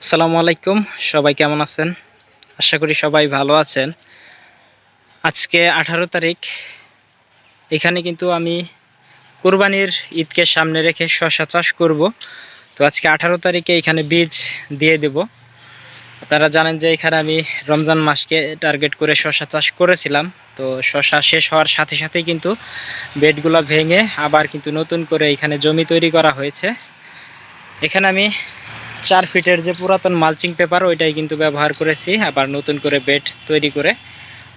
আসসালামু আলাইকুম, সবাই কেমন আছেন? আশা করি সবাই ভালো আছেন। আজকে আঠারো তারিখ। এখানে কিন্তু আমি কোরবানির ঈদকে সামনে রেখে শশা চাষ করব। তো আজকে আঠারো তারিখে এখানে বীজ দিয়ে দেব। আপনারা জানেন যে এখানে আমি রমজান মাসকে টার্গেট করে শশা চাষ করেছিলাম। তো শশা শেষ হওয়ার সাথে সাথেই কিন্তু বেডগুলো ভেঙে আবার কিন্তু নতুন করে এখানে জমি তৈরি করা হয়েছে। এখানে আমি চার ফিটের যে পুরাতন মালচিং পেপার ওইটাই কিন্তু ব্যবহার করেছি। আবার নতুন করে বেড তৈরি করে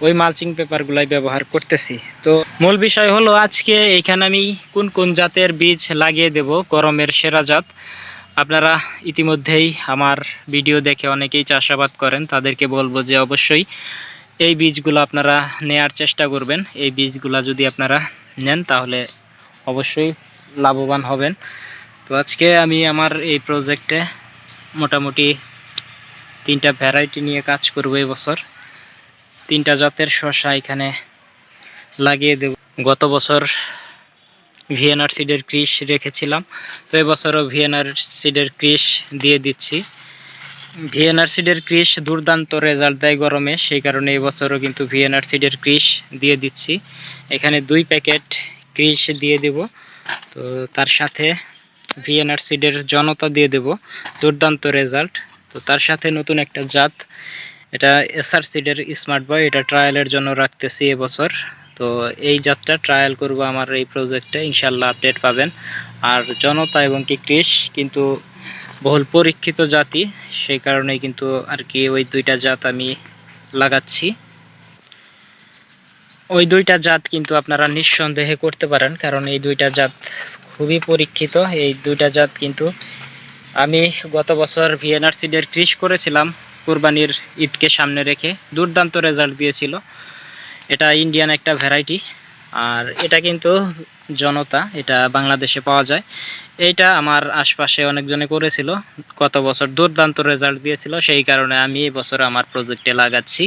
ওই মালচিং পেপারগুলাই ব্যবহার করতেছি। তো মূল বিষয় হলো আজকে এইখানে আমি কোন কোন জাতের বীজ লাগিয়ে দেব, গরমের সেরা জাত। আপনারা ইতিমধ্যেই আমার ভিডিও দেখে অনেকেই চাষাবাদ করেন, তাদেরকে বলব যে অবশ্যই এই বীজগুলো আপনারা নেয়ার চেষ্টা করবেন। এই বীজগুলো যদি আপনারা নেন, তাহলে অবশ্যই লাভবান হবেন। তো আজকে আমি আমার এই প্রজেক্টে মোটামুটি তিনটা ভ্যারাইটি নিয়ে কাজ করব বছর। তিনটা জাতের শসা এখানে লাগিয়ে দেব। গত বছর ভিএনআর সিডের ক্রিস রেখেছিলাম, তো এবছরও ভিএনআর সিডের ক্রিস দিয়ে দিচ্ছি। ভিএনআর সিডের ক্রিস দুর্দান্ত রেজাল্ট দেয় গরমে, সেই কারণে এবছরও কিন্তু ভিএনআর সিডের ক্রিস দিয়ে দিচ্ছি। এখানে দুই প্যাকেট ক্রিস দিয়ে দেব, তো তার সাথে ভিএনআর সিডের জনতা দিয়ে দেব, দুর্দান্ত রেজাল্ট তো তার সাথে নতুন একটা জাত, এটা এসআর সিডের স্মার্ট বয় এটা ট্রায়ালের জন্য রাখতেছি এবছর। তো এই জাতটা ট্রায়াল করব আমার এই প্রজেক্টে ইনশাল্লাহ আপডেট পাবেন। আর জনতা এবং কি কৃষ, কিন্তু বহুল পরীক্ষিত জাতি, সেই কারণেই কিন্তু আর কি ওই দুইটা জাত আমি লাগাচ্ছি। ওই দুইটা জাত কিন্তু আপনারা নিঃসন্দেহে করতে পারেন, কারণ এই দুইটা জাত খুবই পরীক্ষিত। এই দুইটা জাত কিন্তু আমি গত বছর ভিএনআর সিডের ক্রিস করেছিলাম, কুরবানির ঈদকে সামনে রেখে। দুর্দান্ত রেজাল্ট দিয়েছিল। এটা ইন্ডিয়ান একটা ভ্যারাইটি আর এটা কিন্তু জনতা, এটা বাংলাদেশে পাওয়া যায়। এইটা আমার আশপাশে অনেকজনে করেছিল। গত বছর দুর্দান্ত রেজাল্ট দিয়েছিল। সেই কারণে আমি এই বছর আমার প্রজেক্টে লাগাচ্ছি।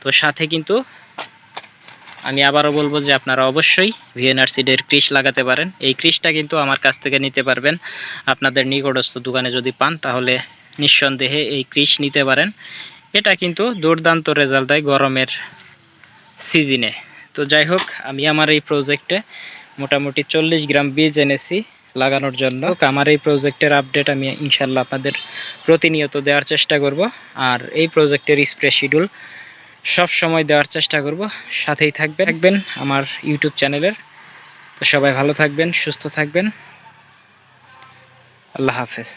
তো সাথে কিন্তু আমি আবারও বলব যে আপনারা অবশ্যই ভিএনআর সিডের ক্রিস লাগাতে পারেন। এই ক্রিসটা কিন্তু আমার কাছ থেকে নিতে পারবেন। আপনাদের নিকটস্থ দোকানে যদি পান, তাহলে নিঃসন্দেহে এই ক্রিস নিতে পারেন। এটা কিন্তু দুর্দান্ত রেজাল্ট দেয় গরমের সিজনে তো যাই হোক, আমি আমার এই প্রজেক্টে মোটামুটি চল্লিশ গ্রাম বীজ এনেছি লাগানোর জন্য। আমার এই প্রজেক্টের আপডেট আমি ইনশাল্লাহ আপনাদের প্রতিনিয়ত দেওয়ার চেষ্টা করব। আর এই প্রজেক্টের স্প্রে শিডিউল সব সময় দেওয়ার চেষ্টা করব। সাথেই থাকবেন। থাকবেন আমার ইউটিউব চ্যানেলের। তো সবাই ভালো থাকবেন, সুস্থ থাকবেন। আল্লাহ হাফেজ।